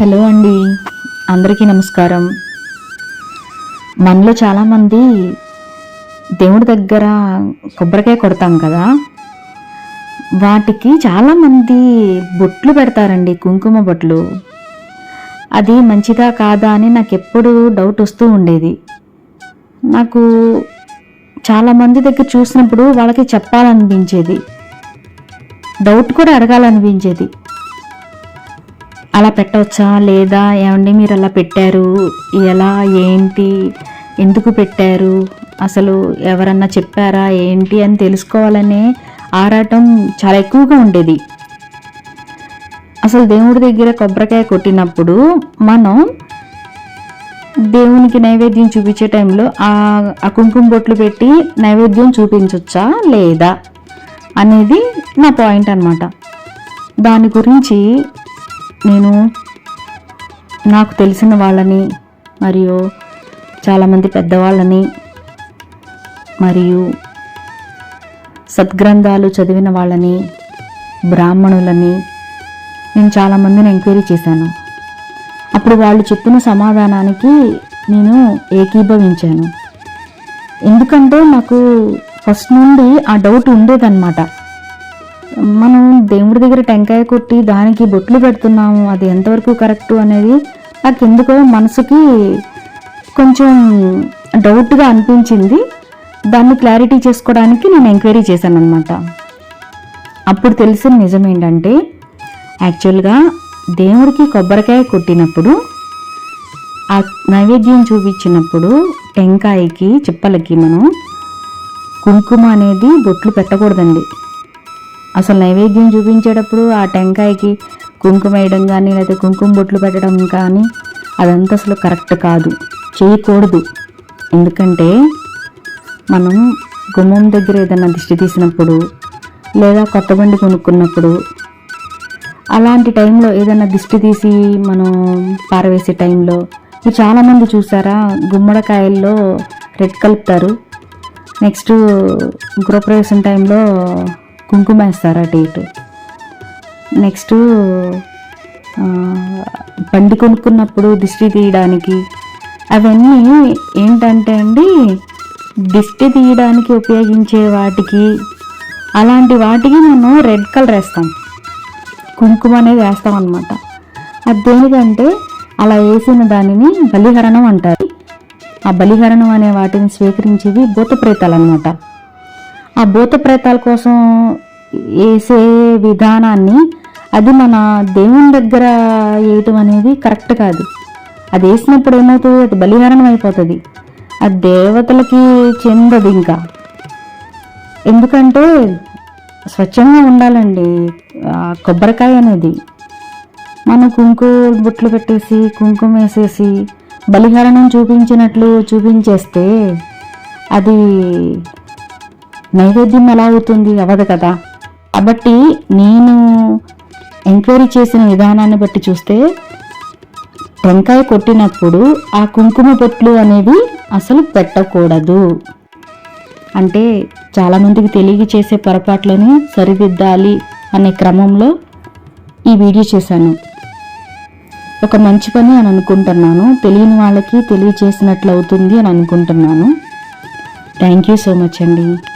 Hello అండి. అందరికీ నమస్కారం. మనలో చాలామంది దేవుడి దగ్గర కొబ్బరికాయ కొడతాం కదా. వాటికి చాలామంది బొట్లు పెడతారండి కుంకుమ బొట్లు. అది మంచిదా కాదా అని నాకు ఎప్పుడు డౌట్ వస్తూ ఉండేది. నాకు చాలామంది దగ్గర చూసినప్పుడు వాళ్ళకి చెప్పాలనిపించేది. డౌట్ కూడా అడగాలనిపించేది. అలా పెట్టవచ్చా? లేదా ఏమండి మీరు అలా పెట్టారు? ఎలా? ఏంటి? ఎందుకు పెట్టారు? అసలు ఎవరన్నా చెప్పారా? ఏంటి అని తెలుసుకోవాలనే ఆరాటం చాలా ఎక్కువగా ఉండేది. అసలు దేవుడి దగ్గర కొబ్బరికాయ కొట్టినప్పుడు మనం దేవునికి నైవేద్యం చూపించే టైంలో ఆ కుంకుమ బొట్లు పెట్టి నైవేద్యం చూపించవచ్చా లేదా? అనేది నా పాయింట్ అనమాట దాని గురించి నేను నాకు తెలిసిన వాళ్ళని మరియు చాలామంది పెద్దవాళ్ళని మరియు సద్గ్రంథాలు చదివిన వాళ్ళని బ్రాహ్మణులని నేను చాలామందిని ఎంక్వైరీ చేశాను. అప్పుడు వాళ్ళు చెప్పిన సమాధానానికి నేను ఏకీభవించాను. ఎందుకంటే నాకు ఫస్ట్ నుండి ఆ డౌట్ ఉండేదన్నమాట. మనం దేవుడి దగ్గర టెంకాయ కొట్టి దానికి బొట్లు పెడుతున్నాము అది ఎంతవరకు కరెక్ట్ అనేది నాకు ఎందుకో మనసుకి కొంచెం డౌట్గా అనిపించింది. దాన్ని క్లారిటీ చేసుకోవడానికి నేను ఎంక్వైరీ చేశాను అనమాట అప్పుడు తెలిసిన నిజం ఏంటంటే యాక్చువల్గా దేవుడికి కొబ్బరికాయ కొట్టినప్పుడు ఆ నైవేద్యం చూపించినప్పుడు టెంకాయకి చిప్పలకి మనం కుంకుమ అనేది బొట్లు పెట్టకూడదండి. అసలు నైవేద్యం చూపించేటప్పుడు ఆ టెంకాయకి కుంకుమ వేయడం కానీ లేకపోతే కుంకుమ బొట్లు పెట్టడం కానీ అదంతా అసలు కరెక్ట్ కాదు. చేయకూడదు. ఎందుకంటే మనం గుమ్మం దగ్గర ఏదైనా దిష్టి తీసినప్పుడు లేదా కొత్త బండి కొనుక్కున్నప్పుడు అలాంటి టైంలో ఏదైనా దిష్టి తీసి మనం పారవేసే టైంలో మీరు చాలామంది చూసారా? గుమ్మడికాయల్లో రెడ్ కలుపుతారు. నెక్స్ట్ గృహప్రవేశం టైంలో కుంకుమ వేస్తారు అటు ఇటు నెక్స్ట్ బండి కొనుక్కున్నప్పుడు దిష్టి తీయడానికి అవన్నీ ఏంటంటే అండి దిష్టి తీయడానికి ఉపయోగించే వాటికి అలాంటి వాటికి మనం రెడ్ కలర్ వేస్తాం. కుంకుమ అనేది వేస్తాం అనమాట అది దేనికంటే అలా వేసిన దానిని బలిహరణం అంటారు. ఆ బలిహరణం అనే వాటిని స్వీకరించేవి భూతప్రేతాలు అనమాట ఆ భూత ప్రేతాల కోసం వేసే విధానాన్ని అది మన దేవుని దగ్గర వేయటం అనేది కరెక్ట్ కాదు. అది వేసినప్పుడు ఏమవుతుంది? అది బలిహరణం అయిపోతుంది. అది దేవతలకి చెందదు ఇంకా. ఎందుకంటే స్వచ్ఛంగా ఉండాలండి. కొబ్బరికాయ అనేది. మనం కుంకుమ బుట్లు పెట్టేసి కుంకుమ వేసేసి బలిహరణం చూపించినట్లు చూపించేస్తే అది నైవేద్యం ఎలా అవుతుంది? అవ్వదు కదా. కాబట్టి నేను ఎంక్వైరీ చేసిన విధానాన్ని బట్టి చూస్తే టెంకాయ కొట్టినప్పుడు ఆ కుంకుమ పొట్లు అనేవి అసలు పెట్టకూడదు. అంటే చాలామందికి తెలియ చేసే పొరపాట్లను సరిదిద్దాలి అనే క్రమంలో ఈ వీడియో చేశాను. ఒక మంచి పని అని అనుకుంటున్నాను. తెలియని వాళ్ళకి తెలియచేసినట్లు అవుతుంది అని అనుకుంటున్నాను. థ్యాంక్ యూ సో మచ్ అండి.